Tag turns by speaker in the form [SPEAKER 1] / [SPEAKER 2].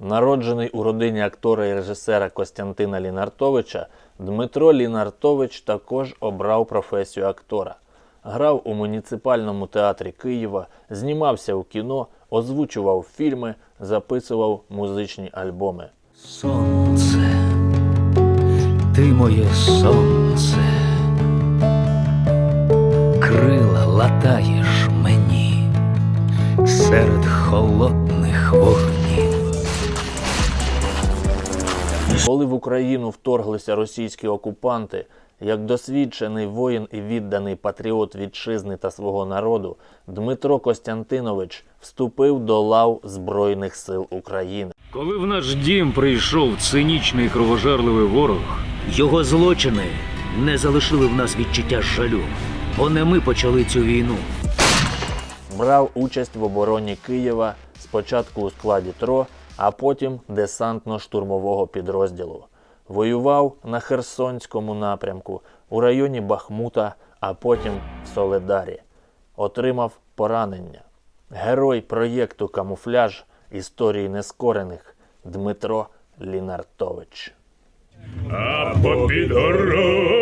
[SPEAKER 1] Народжений у родині актора і режисера Костянтина Лінартовича, Дмитро Лінартович також обрав професію актора. Грав у муніципальному театрі Києва, знімався у кіно, озвучував фільми, записував музичні альбоми.
[SPEAKER 2] Сонце, ти моє сонце, крила латаєш мені серед холодних вогнів.
[SPEAKER 1] Коли в Україну вторглися російські окупанти, як досвідчений воїн і відданий патріот вітчизни та свого народу, Дмитро Костянтинович вступив до лав Збройних сил України.
[SPEAKER 3] Коли в наш дім прийшов цинічний і кровожерливий ворог,
[SPEAKER 2] Його злочини не залишили в нас відчуття жалю, бо не ми почали цю війну.
[SPEAKER 1] Брав участь в обороні Києва спочатку у складі ТРО, а потім десантно-штурмового підрозділу. Воював на Херсонському напрямку, у районі Бахмута, а потім в Соледарі. Отримав поранення. Герой проєкту Камуфляж історії нескорених Дмитро Лінартович.
[SPEAKER 4] А долиною